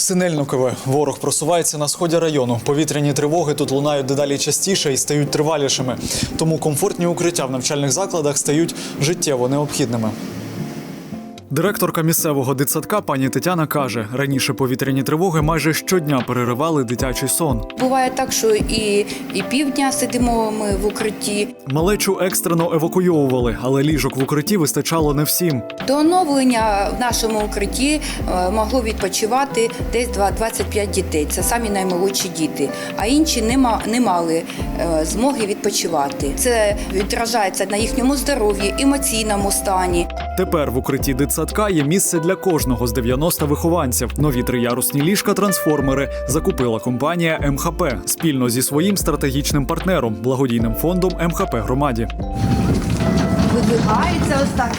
Синельникове. Ворог просувається на сході району. Повітряні тривоги тут лунають дедалі частіше і стають тривалішими. Тому комфортні укриття в навчальних закладах стають життєво необхідними. Директорка місцевого дитсадка пані Тетяна каже: раніше повітряні тривоги майже щодня переривали дитячий сон. Буває так, що і, і півдня сидимо ми в укритті. Малечу екстрено евакуйовували, але ліжок в укритті вистачало не всім. До оновлення в нашому укритті е, могло відпочивати десь два- 25 дітей. Це самі наймолодші діти. А інші не мали е, змоги відпочивати. Це відражається на їхньому здоров'ї, емоційному стані. Тепер в укритті дитсадка є місце для кожного з 90 вихованців. Нові триярусні ліжка трансформери закупила компанія МХП спільно зі своїм стратегічним партнером благодійним фондом МХП громаді. Видвигається ось так.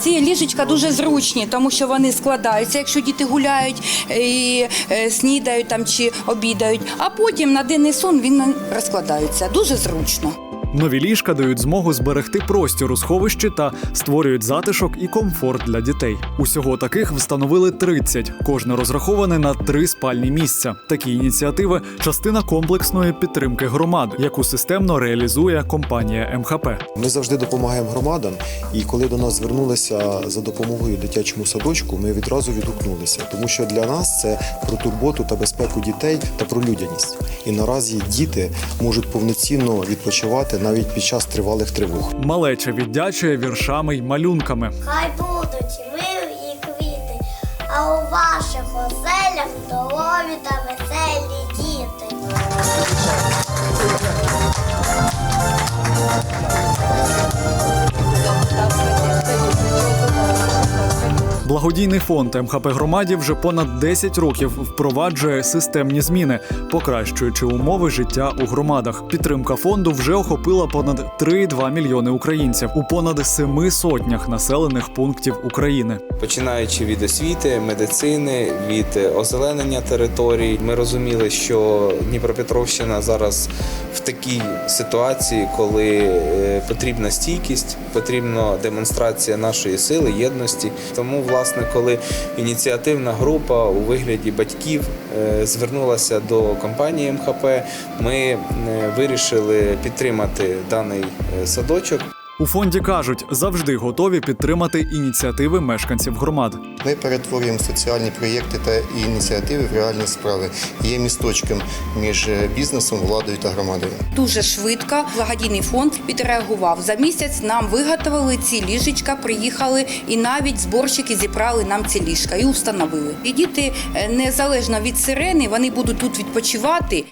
Ці ліжечка дуже зручні, тому що вони складаються, якщо діти гуляють і е, снідають там чи обідають. А потім на денний сон він розкладається. Дуже зручно. Нові ліжка дають змогу зберегти простір у сховищі та створюють затишок і комфорт для дітей. Усього таких встановили 30, кожне розраховане на три спальні місця. Такі ініціативи частина комплексної підтримки громад, яку системно реалізує компанія МХП. Ми завжди допомагаємо громадам, і коли до нас звернулися за допомогою дитячому садочку, ми відразу відгукнулися, тому що для нас це про турботу та безпеку дітей та про людяність. І наразі діти можуть повноцінно відпочивати навіть під час тривалих тривог. Малеча віддячує віршами й малюнками. Хай будуть мир і квіти, а у ваших оселях Благодійний фонд МХП громаді вже понад 10 років впроваджує системні зміни, покращуючи умови життя у громадах. Підтримка фонду вже охопила понад 3,2 мільйони українців у понад семи сотнях населених пунктів України. Починаючи від освіти, медицини, від озеленення територій, ми розуміли, що Дніпропетровщина зараз в такій ситуації, коли е, потрібна стійкість, потрібна демонстрація нашої сили, єдності. Тому, власне, коли ініціативна група у вигляді батьків е, звернулася до компанії МХП, ми е, вирішили підтримати даний е, садочок. У фонді кажуть, завжди готові підтримати ініціативи мешканців громад. Ми перетворюємо соціальні проєкти та ініціативи в реальні справи. Є місточком між бізнесом, владою та громадою. Дуже швидко благодійний фонд відреагував. За місяць нам виготовили ці ліжечка, приїхали і навіть зборщики зібрали нам ці ліжка і установили. І діти е, незалежно від сирени, вони будуть тут відпочивати.